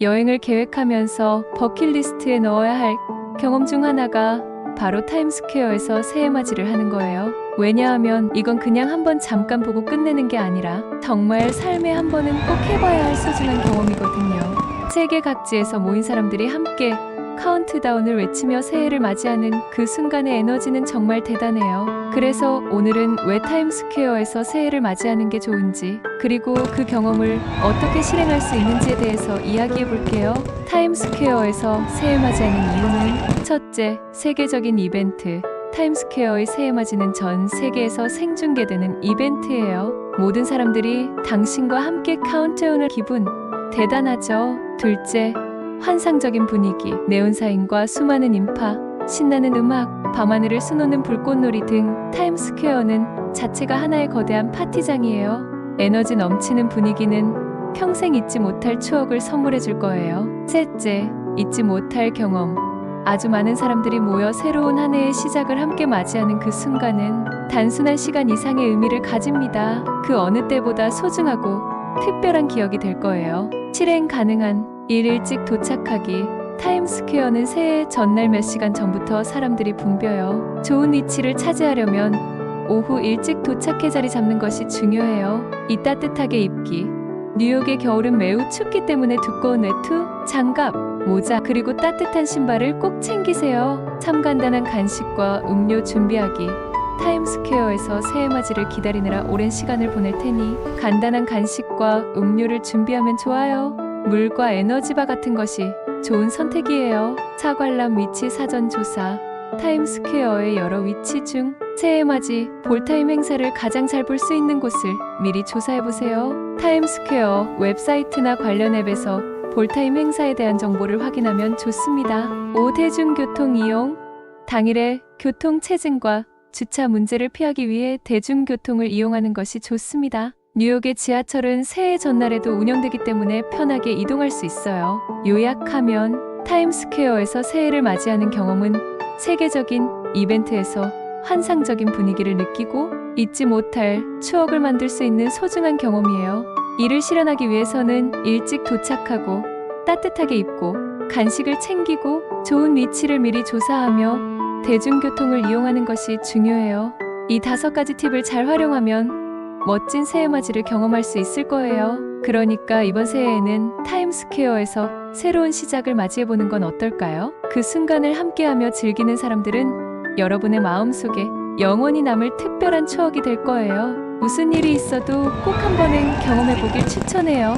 여행을 계획하면서 버킷리스트에 넣어야 할 경험 중 하나가 바로 타임스퀘어에서 새해 맞이를 하는 거예요. 왜냐하면 이건 그냥 한번 잠깐 보고 끝내는 게 아니라 정말 삶에 한 번은 꼭 해봐야 할 소중한 경험이거든요. 세계 각지에서 모인 사람들이 함께 카운트다운을 외치며 새해를 맞이하는 그 순간의 에너지는 정말 대단해요. 그래서 오늘은 왜 타임스퀘어에서 새해를 맞이하는 게 좋은지, 그리고 그 경험을 어떻게 실행할 수 있는지에 대해서 이야기해 볼게요. 타임스퀘어에서 새해 맞이하는 이유는 첫째, 세계적인 이벤트. 타임스퀘어의 새해 맞이는 전 세계에서 생중계되는 이벤트예요. 모든 사람들이 당신과 함께 카운트다운을 기분 대단하죠. 둘째, 환상적인 분위기, 네온사인과 수많은 인파, 신나는 음악, 밤하늘을 수놓는 불꽃놀이 등 타임스퀘어는 자체가 하나의 거대한 파티장이에요. 에너지 넘치는 분위기는 평생 잊지 못할 추억을 선물해 줄 거예요. 셋째, 잊지 못할 경험. 아주 많은 사람들이 모여 새로운 한 해의 시작을 함께 맞이하는 그 순간은 단순한 시간 이상의 의미를 가집니다. 그 어느 때보다 소중하고 특별한 기억이 될 거예요. 실행 가능한 일 일찍 도착하기. 타임스퀘어는 새해 전날 몇 시간 전부터 사람들이 붐벼요. 좋은 위치를 차지하려면 오후 일찍 도착해 자리 잡는 것이 중요해요. 이 따뜻하게 입기. 뉴욕의 겨울은 매우 춥기 때문에 두꺼운 외투, 장갑, 모자, 그리고 따뜻한 신발을 꼭 챙기세요. 참 간단한 간식과 음료 준비하기. 타임스퀘어에서 새해 맞이를 기다리느라 오랜 시간을 보낼 테니 간단한 간식과 음료를 준비하면 좋아요. 물과 에너지바 같은 것이 좋은 선택이에요. 차관람 위치 사전 조사. 타임스퀘어의 여러 위치 중 새해 맞이 볼타임 행사를 가장 잘 볼 수 있는 곳을 미리 조사해 보세요. 타임스퀘어 웹사이트나 관련 앱에서 볼타임 행사에 대한 정보를 확인하면 좋습니다. 5. 대중교통 이용. 당일의 교통 체증과 주차 문제를 피하기 위해 대중교통을 이용하는 것이 좋습니다. 뉴욕의 지하철은 새해 전날에도 운영되기 때문에 편하게 이동할 수 있어요. 요약하면 타임스퀘어에서 새해를 맞이하는 경험은 세계적인 이벤트에서 환상적인 분위기를 느끼고 잊지 못할 추억을 만들 수 있는 소중한 경험이에요. 이를 실현하기 위해서는 일찍 도착하고 따뜻하게 입고 간식을 챙기고 좋은 위치를 미리 조사하며 대중교통을 이용하는 것이 중요해요. 이 다섯 가지 팁을 잘 활용하면 멋진 새해 맞이를 경험할 수 있을 거예요. 그러니까 이번 새해에는 타임스퀘어에서 새로운 시작을 맞이해보는 건 어떨까요? 그 순간을 함께하며 즐기는 사람들은 여러분의 마음속에 영원히 남을 특별한 추억이 될 거예요. 무슨 일이 있어도 꼭 한 번은 경험해보길 추천해요.